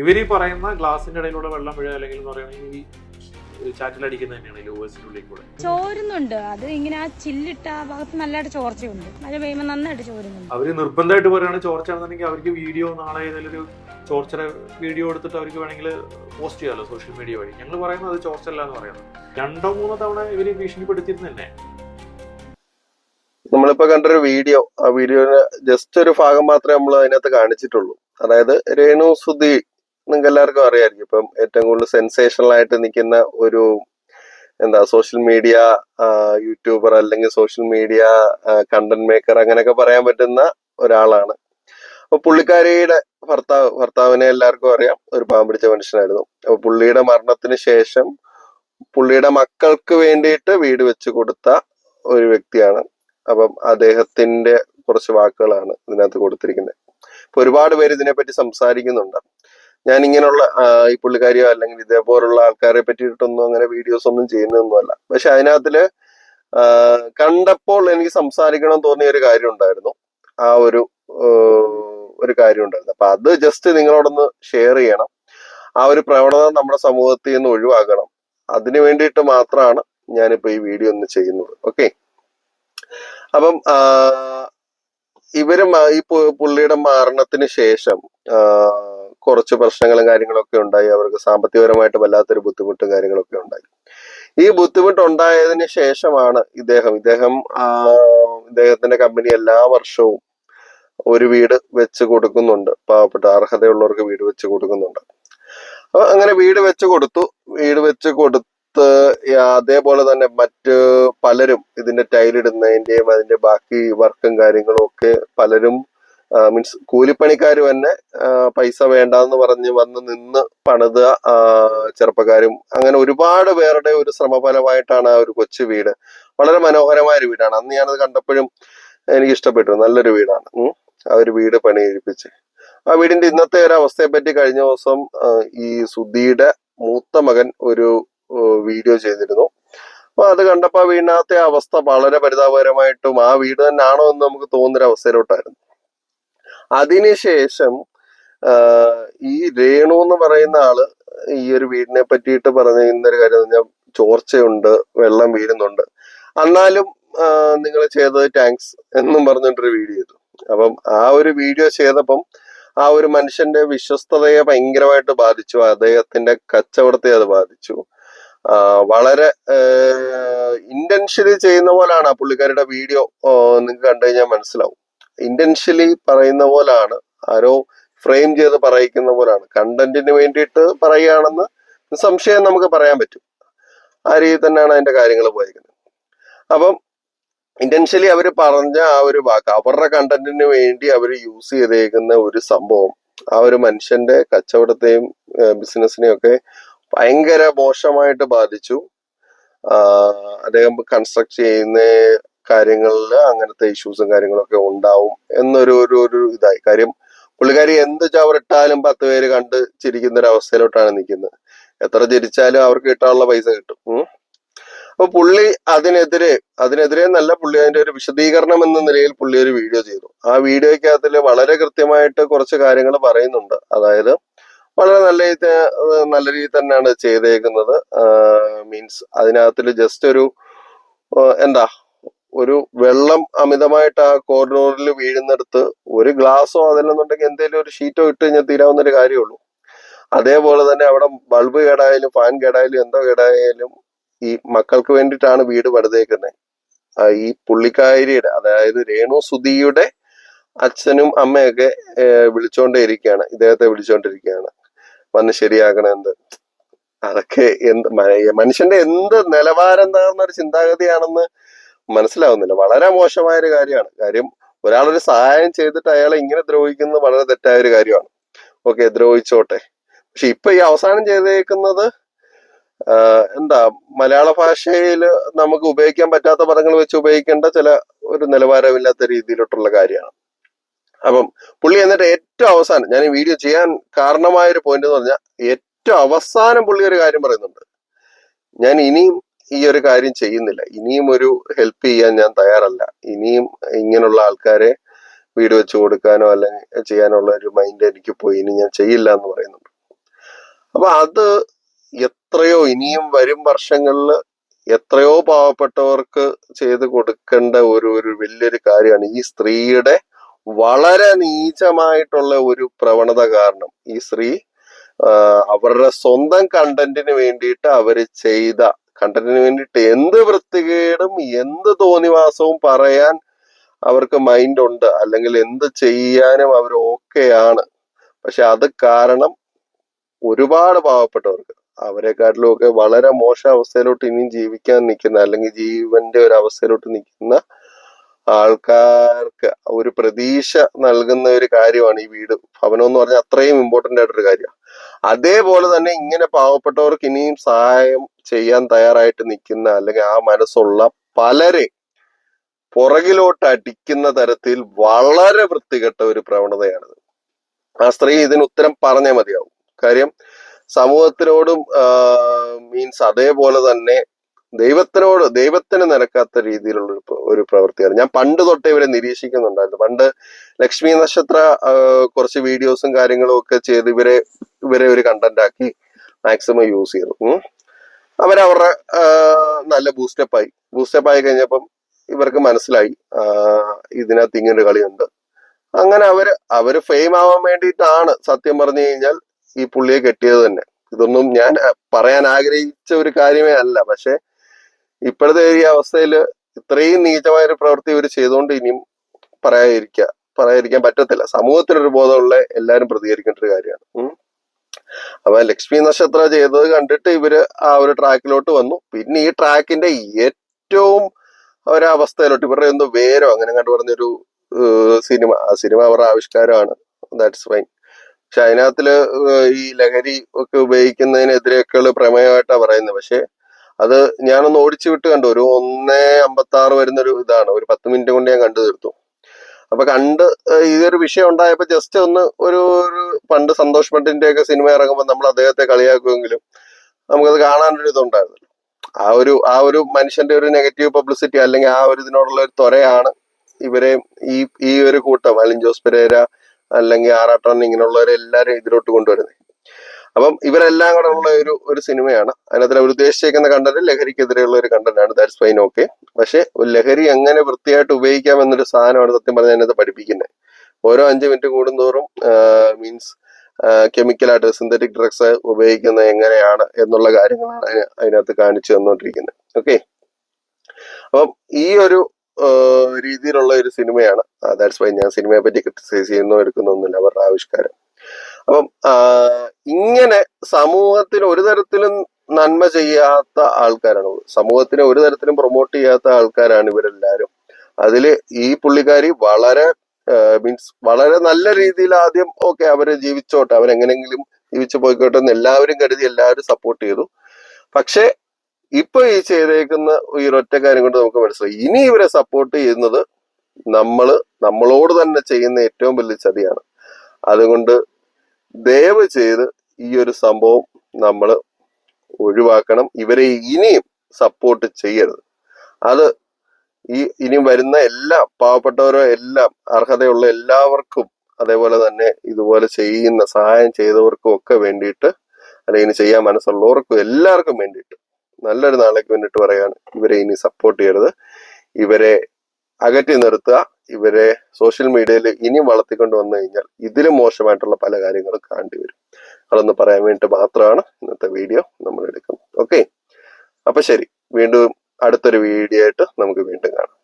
ഇവർ ഈ പറയുന്ന ഗ്ലാസിന്റെ ഇടയിലൂടെ വെള്ളം വീഴുക അല്ലെങ്കിൽ എന്ന് പറയുന്നത് ഈ തന്നെയാണ് ഈ ഉള്ളിൽ കൂടെ. ചോരുന്നുണ്ട്. അത് ഇങ്ങനെ ആ ചില്ലിട്ട ആ ഭാഗത്ത് നല്ലതായിട്ട് ചോർച്ചയുണ്ട്. മഴ പെയ്യുമ്പോൾ നന്നായിട്ട് ചോരുന്നുണ്ട്. അവർ നിർബന്ധമായിട്ട് പറയുകയാണ് ചോർച്ചയാണെന്നുണ്ടെങ്കിൽ അവർക്ക് വീഡിയോ നാളെ ഏതെങ്കിലും ഒരു ചോർച്ചയുടെ വീഡിയോ എടുത്തിട്ട് അവർക്ക് വേണമെങ്കിൽ പോസ്റ്റ് ചെയ്യാമല്ലോ സോഷ്യൽ മീഡിയ വഴി. ഞങ്ങൾ പറയുന്നത് അത് ചോർച്ചല്ല എന്ന് പറയുന്നത് രണ്ടോ മൂന്നോ തവണ ഇവർ ഭീഷണിപ്പെടുത്തിയിരുന്നു തന്നെ നമ്മളിപ്പോ കണ്ടൊരു വീഡിയോ. ആ വീഡിയോയുടെ ജസ്റ്റ് ഒരു ഭാഗം മാത്രമേ നമ്മൾ അതിനകത്ത് കാണിച്ചിട്ടുള്ളൂ. അതായത് രേണു സുധി നിങ്ങൾക്ക് എല്ലാവർക്കും അറിയാമായിരിക്കും ഇപ്പം ഏറ്റവും കൂടുതൽ സെൻസേഷണൽ ആയിട്ട് നിൽക്കുന്ന ഒരു എന്താ സോഷ്യൽ മീഡിയ യൂട്യൂബർ അല്ലെങ്കിൽ സോഷ്യൽ മീഡിയ കണ്ടന്റ് മേക്കർ അങ്ങനെയൊക്കെ പറയാൻ പറ്റുന്ന ഒരാളാണ്. അപ്പൊ പുള്ളിക്കാരിയുടെ ഭർത്താവ് ഭർത്താവിനെ എല്ലാവർക്കും അറിയാം. ഒരു പാവം പിടിച്ച മനുഷ്യനായിരുന്നു. അപ്പൊ പുള്ളിയുടെ മരണത്തിന് ശേഷം പുള്ളിയുടെ മക്കൾക്ക് വേണ്ടിയിട്ട് വീട് വെച്ച് കൊടുത്ത ഒരു വ്യക്തിയാണ്. അപ്പം അദ്ദേഹത്തിന്റെ കുറച്ച് വാക്കുകളാണ് ഇതിനകത്ത് കൊടുത്തിരിക്കുന്നത്. ഇപ്പൊ ഒരുപാട് പേര് ഇതിനെപ്പറ്റി സംസാരിക്കുന്നുണ്ട്. ഞാൻ ഇങ്ങനെയുള്ള ഈ പുള്ളിക്കാരിയോ അല്ലെങ്കിൽ ഇതേപോലുള്ള ആൾക്കാരെ പറ്റിയിട്ടൊന്നും അങ്ങനെ വീഡിയോസ് ഒന്നും ചെയ്യുന്നതൊന്നുമല്ല. പക്ഷെ അതിനകത്തിൽ കണ്ടപ്പോൾ എനിക്ക് സംസാരിക്കണം തോന്നിയ ഒരു കാര്യം ഉണ്ടായിരുന്നു. ആ ഒരു ഒരു കാര്യം ഉണ്ടായിരുന്നു. അപ്പൊ അത് ജസ്റ്റ് നിങ്ങളോടൊന്ന് ഷെയർ ചെയ്യണം. ആ ഒരു പ്രവണത നമ്മുടെ സമൂഹത്തിൽ നിന്ന് ഒഴിവാക്കണം. അതിനു വേണ്ടിയിട്ട് മാത്രമാണ് ഞാനിപ്പോ ഈ വീഡിയോ ഒന്ന് ചെയ്യുന്നത്. ഓക്കെ അപ്പം ഇവർ ഈ പുള്ളിയുടെ മരണത്തിന് ശേഷം കുറച്ച് പ്രശ്നങ്ങളും കാര്യങ്ങളൊക്കെ ഉണ്ടായി. അവർക്ക് സാമ്പത്തികപരമായിട്ട് വല്ലാത്തൊരു ബുദ്ധിമുട്ടും കാര്യങ്ങളൊക്കെ ഉണ്ടായി. ഈ ബുദ്ധിമുട്ട് ഉണ്ടായതിന് ശേഷമാണ് ഇദ്ദേഹം. ഇദ്ദേഹം ഇദ്ദേഹത്തിന്റെ കമ്പനി എല്ലാ വർഷവും ഒരു വീട് വെച്ച് കൊടുക്കുന്നുണ്ട്. പാവപ്പെട്ട അർഹതയുള്ളവർക്ക് വീട് വെച്ച് കൊടുക്കുന്നുണ്ട്. അപ്പൊ അങ്ങനെ വീട് വെച്ച് കൊടുത്തു. വീട് വെച്ച് കൊടുത്ത് അതേപോലെ തന്നെ മറ്റ് പലരും ഇതിന്റെ ടൈലിടുന്നതിന്റെയും അതിന്റെ ബാക്കി വർക്കും കാര്യങ്ങളും ഒക്കെ പലരും മീൻസ് കൂലിപ്പണിക്കാർ തന്നെ പൈസ വേണ്ടാന്ന് പറഞ്ഞ് വന്ന് നിന്ന് പണിത ചെറുപ്പക്കാരും അങ്ങനെ ഒരുപാട് പേരുടെ ഒരു ശ്രമഫലമായിട്ടാണ് ആ ഒരു കൊച്ചു വീട്. വളരെ മനോഹരമായ ഒരു വീടാണ്. അന്ന് ഞാനത് കണ്ടപ്പോഴും എനിക്ക് ഇഷ്ടപ്പെട്ടു നല്ലൊരു വീടാണ്. ആ ഒരു വീട് പണി ആ വീടിന്റെ ഇന്നത്തെ ഒരു അവസ്ഥയെ പറ്റി കഴിഞ്ഞ ദിവസം ഈ സുധിയുടെ മൂത്ത മകൻ ഒരു വീഡിയോ ചെയ്തിരുന്നു. അപ്പൊ അത് കണ്ടപ്പോ വീടിനകത്തെ അവസ്ഥ വളരെ പരിതാപകരമായിട്ടും ആ വീട് തന്നെയാണോ എന്ന് നമുക്ക് തോന്നുന്നൊരു അവസ്ഥയിലോട്ടായിരുന്നു അതിനുശേഷം ഈ രേണു എന്ന് പറയുന്ന ആൾ ഈ ഒരു വീടിനെ പറ്റിയിട്ട് പറഞ്ഞിരുന്ന ഒരു കാര്യം പറഞ്ഞാൽ ചോർച്ചയുണ്ട് വെള്ളം വീഴുന്നുണ്ട്. എന്നാലും നിങ്ങൾ ചെയ്തത് താങ്ക്സ് എന്നും പറഞ്ഞിട്ടൊരു വീഡിയോ ചെയ്തു അപ്പം ആ ഒരു വീഡിയോ ചെയ്തപ്പം ആ ഒരു മനുഷ്യന്റെ വിശ്വസ്തതയെ ഭയങ്കരമായിട്ട് ബാധിച്ചു അദ്ദേഹത്തിന്റെ കച്ചവടത്തെ അത് ബാധിച്ചു. വളരെ ഇന്റൻഷ്യലി ചെയ്യുന്ന പോലാണ് ആ പുള്ളിക്കാരുടെ വീഡിയോ നിങ്ങൾക്ക് കണ്ടു കഴിഞ്ഞാൽ മനസ്സിലാവും. ഇന്റൻഷ്യലി പറയുന്ന പോലാണ്. ആരോ ഫ്രെയിം ചെയ്ത് പറയിക്കുന്ന പോലാണ്. കണ്ടന്റിന് വേണ്ടിയിട്ട് പറയുകയാണെന്ന് സംശയം നമുക്ക് പറയാൻ പറ്റും. ആ രീതി തന്നെയാണ് അതിന്റെ കാര്യങ്ങൾ പോയിരിക്കുന്നത് അപ്പം ഇന്റൻഷ്യലി അവർ പറഞ്ഞ ആ ഒരു വാക്ക് അവരുടെ കണ്ടന്റിന് വേണ്ടി അവർ യൂസ് ചെയ്തേക്കുന്ന ഒരു സംഭവം ആ ഒരു മനുഷ്യന്റെ കച്ചവടത്തെയും ബിസിനസ്സിനെയും ഒക്കെ ഭയങ്കര മോശമായിട്ട് ബാധിച്ചു. അദ്ദേഹം കൺസ്ട്രക്ട് ചെയ്യുന്ന കാര്യങ്ങളിൽ അങ്ങനത്തെ ഇഷ്യൂസും കാര്യങ്ങളൊക്കെ ഉണ്ടാവും എന്നൊരു ഒരു ഒരു ഇതായി. കാര്യം പുള്ളിക്കാരി എന്ത് ചവറിട്ടാലും പത്ത് പേര് കണ്ട് ചിരിക്കുന്ന ഒരു അവസ്ഥയിലോട്ടാണ് നിൽക്കുന്നത്. എത്ര ചിരിച്ചാലും അവർക്ക് കിട്ടാനുള്ള പൈസ കിട്ടും. അപ്പൊ പുള്ളി അതിനെതിരെ അതിനെതിരെ നല്ല പുള്ളി അതിന്റെ ഒരു വിശദീകരണം എന്ന നിലയിൽ പുള്ളി ഒരു വീഡിയോ ചെയ്തു. ആ വീഡിയോയ്ക്കകത്തിൽ വളരെ കൃത്യമായിട്ട് കുറച്ച് കാര്യങ്ങൾ പറയുന്നുണ്ട്. അതായത് വളരെ നല്ല നല്ല രീതിയിൽ തന്നെയാണ് ചെയ്തേക്കുന്നത്. മീൻസ് അതിനകത്തിൽ ജസ്റ്റ് ഒരു എന്താ ഒരു വെള്ളം അമിതമായിട്ട് ആ കോറിഡോറിൽ വീഴുന്നിടത്ത് ഒരു ഗ്ലാസോ അതല്ലെന്നുണ്ടെങ്കിൽ എന്തെങ്കിലും ഒരു ഷീറ്റോ ഇട്ട് കഴിഞ്ഞാൽ തീരാവുന്ന ഒരു കാര്യമുള്ളൂ. അതേപോലെ തന്നെ അവിടെ ബൾബ് കേടായാലും ഫാൻ കേടായാലും എന്തോ കേടായാലും ഈ മക്കൾക്ക് വേണ്ടിയിട്ടാണ് വീട് വെറുതേക്കുന്നത് ഈ പുള്ളിക്കാരിയുടെ അതായത് രേണു സുധിയുടെ അച്ഛനും അമ്മയൊക്കെ വിളിച്ചോണ്ടേ ഇരിക്കുകയാണ് ഇദ്ദേഹത്തെ വിളിച്ചോണ്ടിരിക്കുകയാണ്. വന്ന് ശരിയാക്കണം എന്ത്? അതൊക്കെ എന്ത് മനുഷ്യന്റെ എന്ത് നിലവാരം താഴ്ന്ന ഒരു ചിന്താഗതിയാണെന്ന് മനസ്സിലാവുന്നില്ല. വളരെ മോശമായ ഒരു കാര്യമാണ്. കാര്യം ഒരാളൊരു സഹായം ചെയ്തിട്ട് അയാളെ ഇങ്ങനെ ദ്രോഹിക്കുന്നത് വളരെ തെറ്റായ ഒരു കാര്യമാണ്. ഓക്കെ ദ്രോഹിച്ചോട്ടെ. പക്ഷെ ഇപ്പൊ ഈ അവസാനം ചെയ്തേക്കുന്നത് എന്താ മലയാള ഭാഷയിൽ നമുക്ക് ഉപയോഗിക്കാൻ പറ്റാത്ത പദങ്ങൾ വെച്ച് ഉപയോഗിക്കേണ്ട ചില ഒരു നിലവാരമില്ലാത്ത രീതിയിലോട്ടുള്ള കാര്യമാണ്. അപ്പം പുള്ളി എന്നിട്ട് ഏറ്റവും അവസാനം ഞാൻ ഈ വീഡിയോ ചെയ്യാൻ കാരണമായ ഒരു പോയിന്റ് എന്ന് പറഞ്ഞാൽ ഏറ്റവും അവസാനം പുള്ളി ഒരു കാര്യം പറയുന്നുണ്ട്. ഞാൻ ഇനിയും ഈ ഒരു കാര്യം ചെയ്യുന്നില്ല. ഇനിയും ഒരു ഹെൽപ്പ് ചെയ്യാൻ ഞാൻ തയ്യാറല്ല. ഇനിയും ഇങ്ങനെയുള്ള ആൾക്കാരെ വീട് വെച്ച് കൊടുക്കാനോ അല്ലെങ്കിൽ ചെയ്യാനുള്ള ഒരു മൈൻഡ് എനിക്ക് പോയി. ഇനി ഞാൻ ചെയ്യില്ല എന്ന് പറയുന്നുണ്ട്. അപ്പൊ അത് എത്രയോ ഇനിയും വരും വർഷങ്ങളിൽ എത്രയോ പാവപ്പെട്ടവർക്ക് ചെയ്ത് കൊടുക്കേണ്ട ഒരു ഒരു വലിയൊരു കാര്യമാണ് ഈ സ്ത്രീയുടെ വളരെ നീചമായിട്ടുള്ള ഒരു പ്രവണത കാരണം ഈ സ്ത്രീ അവരുടെ സ്വന്തം കണ്ടന്റിന് വേണ്ടിയിട്ട് അവർ ചെയ്ത കണ്ടന്റിന് വേണ്ടിയിട്ട് എന്ത് വൃത്തികേടും എന്ത് തോന്നിവാസവും പറയാൻ അവർക്ക് മൈൻഡ് ഉണ്ട്. അല്ലെങ്കിൽ എന്ത് ചെയ്യാനും അവർ ഓക്കെയാണ് പക്ഷെ അത് കാരണം ഒരുപാട് പാവപ്പെട്ടവർക്ക് അവരെക്കാട്ടിലും ഒക്കെ വളരെ മോശം അവസ്ഥയിലോട്ട് ഇനിയും ജീവിക്കാൻ നിൽക്കുന്ന അല്ലെങ്കിൽ ജീവന്റെ ഒരു അവസ്ഥയിലോട്ട് നിൽക്കുന്ന ആൾക്കാർക്ക് ഒരു പ്രതീക്ഷ നൽകുന്ന ഒരു കാര്യമാണ് ഈ വീട്. ഭവനം എന്ന് പറഞ്ഞാൽ അത്രയും ഇമ്പോർട്ടന്റ് ആയിട്ടൊരു കാര്യമാണ്. അതേപോലെ തന്നെ ഇങ്ങനെ പാവപ്പെട്ടവർക്ക് ഇനിയും സഹായം ചെയ്യാൻ തയ്യാറായിട്ട് നിൽക്കുന്ന അല്ലെങ്കിൽ ആ മനസ്സുള്ള പലരെ പുറകിലോട്ട് അടിക്കുന്ന തരത്തിൽ വളരെ വൃത്തികെട്ട ഒരു പ്രവണതയാണിത്. ആ സ്ത്രീ ഇതിന് ഉത്തരം പറഞ്ഞേ മതിയാവും. കാര്യം സമൂഹത്തിനോടും മീൻസ് അതേപോലെ തന്നെ ദൈവത്തിനോട് ദൈവത്തിന് നിരക്കാത്ത രീതിയിലുള്ള ഒരു പ്ര- പ്രവൃത്തിയാണ്. ഞാൻ പണ്ട് തൊട്ടേ ഇവരെ നിരീക്ഷിക്കുന്നുണ്ടായിരുന്നു. പണ്ട് ലക്ഷ്മി നക്ഷത്ര കുറച്ച് വീഡിയോസും കാര്യങ്ങളും ഒക്കെ ചെയ്ത് ഇവരെ ഇവരെ ഒരു കണ്ടന്റ് ആക്കി മാക്സിമം യൂസ് ചെയ്തു. അവരവരുടെ നല്ല ബൂസ്റ്റപ്പ് ആയി. ബൂസ്റ്റപ്പ് ആയി കഴിഞ്ഞപ്പം ഇവർക്ക് മനസ്സിലായി ഇതിനകത്ത് ഇങ്ങനൊരു കളിയുണ്ട്. അങ്ങനെ അവർ അവർ ഫെയിം ആവാൻ വേണ്ടിയിട്ടാണ് സത്യം പറഞ്ഞു കഴിഞ്ഞാൽ ഈ പുള്ളിയെ കെട്ടിയത് തന്നെ. ഇതൊന്നും ഞാൻ പറയാൻ ആഗ്രഹിച്ച ഒരു കാര്യമേ അല്ല. പക്ഷെ ഇപ്പോഴത്തെ ഈ അവസ്ഥയിൽ ഇത്രയും നീചമായ ഒരു പ്രവൃത്തി ഇവർ ചെയ്തുകൊണ്ട് ഇനിയും പറയാതിരിക്കുക പറയാതിരിക്കാൻ പറ്റത്തില്ല. സമൂഹത്തിനൊരു ബോധമുള്ള എല്ലാവരും പ്രതികരിക്കേണ്ട ഒരു കാര്യമാണ്. അപ്പൊ ലക്ഷ്മി നക്ഷത്ര ചെയ്തത് കണ്ടിട്ട് ഇവർ ആ ഒരു ട്രാക്കിലോട്ട് വന്നു. പിന്നെ ഈ ട്രാക്കിന്റെ ഏറ്റവും ഒരവസ്ഥയിലോട്ട് ഇവരുടെ എന്തോ വേരോ അങ്ങനെ കണ്ടു പറഞ്ഞൊരു സിനിമ ആ സിനിമ അവരുടെ ആവിഷ്കാരമാണ്. ദാറ്റ്സ് ഫൈൻ പക്ഷെ അതിനകത്തിൽ ഈ ലഹരി ഒക്കെ ഉപയോഗിക്കുന്നതിനെതിരെയൊക്കെയുള്ള പ്രമേയമായിട്ടാണ് പറയുന്നത്. പക്ഷെ അത് ഞാനൊന്ന് ഓടിച്ചു വിട്ട് കണ്ടു. ഒരു ഒന്നേ അമ്പത്തി ആറ് വരുന്ന ഒരു ഇതാണ്. ഒരു പത്ത് മിനിറ്റ് കൊണ്ട് ഞാൻ കണ്ടു തീർത്തു. അപ്പൊ കണ്ട് ഈ ഇതൊരു വിഷയം ഉണ്ടായപ്പോ ജസ്റ്റ് ഒന്ന് ഒരു ഒരു പണ്ട് സന്തോഷ് പണ്ടിന്റെ ഒക്കെ സിനിമ ഇറങ്ങുമ്പോൾ നമ്മൾ അദ്ദേഹത്തെ കളിയാക്കുമെങ്കിലും നമുക്കത് കാണാനൊരു ഇതുണ്ടായിരുന്നു. ആ ഒരു ആ ഒരു മനുഷ്യന്റെ ഒരു നെഗറ്റീവ് പബ്ലിസിറ്റി അല്ലെങ്കിൽ ആ ഒരു ഇതിനോടുള്ള ഒരു ത്വരയാണ് ഇവരെ ഈ ഈ ഒരു കൂട്ടം. അലിൻ ജോസ് പെരേര അല്ലെങ്കിൽ ആറാട്ടൻ ഇങ്ങനെയുള്ളവരെല്ലാരും ഇതിലോട്ട് കൊണ്ടുവരുന്നത്. അപ്പം ഇവരെല്ലാം കൂടെ ഉള്ള ഒരു ഒരു സിനിമയാണ്. അതിനകത്ത് അവർ ഉദ്ദേശിച്ചേക്കുന്ന കണ്ടന്റ് ലഹരിക്കെതിരെയുള്ള ഒരു കണ്ടന്റ് ആണ്. ദാറ്റ്സ് ഫൈൻ ഓക്കെ പക്ഷെ ലഹരി എങ്ങനെ വൃത്തിയായിട്ട് ഉപയോഗിക്കാം എന്നൊരു സാധനമാണ് സത്യം പറഞ്ഞാൽ അതിനകത്ത് പഠിപ്പിക്കുന്നത് ഓരോ അഞ്ച് മിനിറ്റ് കൂടുന്തോറും മീൻസ് കെമിക്കലായിട്ട് സിന്തറ്റിക് ഡ്രഗ്സ് ഉപയോഗിക്കുന്നത് എങ്ങനെയാണ് എന്നുള്ള കാര്യങ്ങളാണ് അതിന- അതിനകത്ത് കാണിച്ചു തന്നുകൊണ്ടിരിക്കുന്നത് ഓക്കെ അപ്പം ഈ ഒരു രീതിയിലുള്ള ഒരു സിനിമയാണ്. ദാറ്റ്സ് വൈ ഞാൻ സിനിമയെ പറ്റി ക്രിറ്റിസൈസ് ചെയ്യുന്നോ എടുക്കുന്നൊന്നുമില്ല അവരുടെ ആവിഷ്കാരം. അപ്പം ഇങ്ങനെ സമൂഹത്തിന് ഒരു തരത്തിലും നന്മ ചെയ്യാത്ത ആൾക്കാരാണ്. സമൂഹത്തിനെ ഒരു തരത്തിലും പ്രൊമോട്ട് ചെയ്യാത്ത ആൾക്കാരാണ് ഇവരെല്ലാരും. അതിൽ ഈ പുള്ളിക്കാരി വളരെ മീൻസ് വളരെ നല്ല രീതിയിൽ ആദ്യം ഓക്കെ അവരെ ജീവിച്ചോട്ടെ. അവരെങ്ങനെങ്കിലും ജീവിച്ചു പോയിക്കോട്ടെ എന്ന് എല്ലാവരും കരുതി എല്ലാവരും സപ്പോർട്ട് ചെയ്തു. പക്ഷേ ഇപ്പൊ ഈ ചെയ്തേക്കുന്ന ഈ ഒരൊറ്റ കാര്യം കൊണ്ട് നമുക്ക് മനസ്സിലായി. ഇനി ഇവരെ സപ്പോർട്ട് ചെയ്യുന്നത് നമ്മൾ നമ്മളോട് തന്നെ ചെയ്യുന്ന ഏറ്റവും വലിയ ചതിയാണ്. അതുകൊണ്ട് ദയവ് ചെയ്ത് ഈ ഒരു സംഭവം നമ്മൾ ഒഴിവാക്കണം. ഇവരെ ഇനിയും സപ്പോർട്ട് ചെയ്യരുത്. അത് ഈ ഇനി വരുന്ന എല്ലാ പാവപ്പെട്ടവരോ എല്ലാം അർഹതയുള്ള എല്ലാവർക്കും അതേപോലെ തന്നെ ഇതുപോലെ ചെയ്യുന്ന സഹായം ചെയ്തവർക്കും ഒക്കെ വേണ്ടിയിട്ട് അല്ലെങ്കിൽ ചെയ്യാൻ മനസ്സുള്ളവർക്കും എല്ലാവർക്കും വേണ്ടിയിട്ട് നല്ലൊരു നാളേക്ക് വേണ്ടിയിട്ട് പറയാണ് ഇവരെ ഇനി സപ്പോർട്ട് ചെയ്യരുത്. ഇവരെ അകറ്റി നിർത്തുക. ഇവരെ സോഷ്യൽ മീഡിയയിൽ ഇനിയും വളർത്തിക്കൊണ്ട് വന്നു കഴിഞ്ഞാൽ ഇതിലും മോശമായിട്ടുള്ള പല കാര്യങ്ങളും കാണേണ്ടി വരും. അതൊന്ന് പറയാൻ വേണ്ടി മാത്രമാണ് ഇന്നത്തെ വീഡിയോ നമ്മൾ എടുക്കുന്നത്. ഓക്കെ അപ്പൊ ശരി. വീണ്ടും അടുത്തൊരു വീഡിയോ ആയിട്ട് നമുക്ക് വീണ്ടും കാണാം.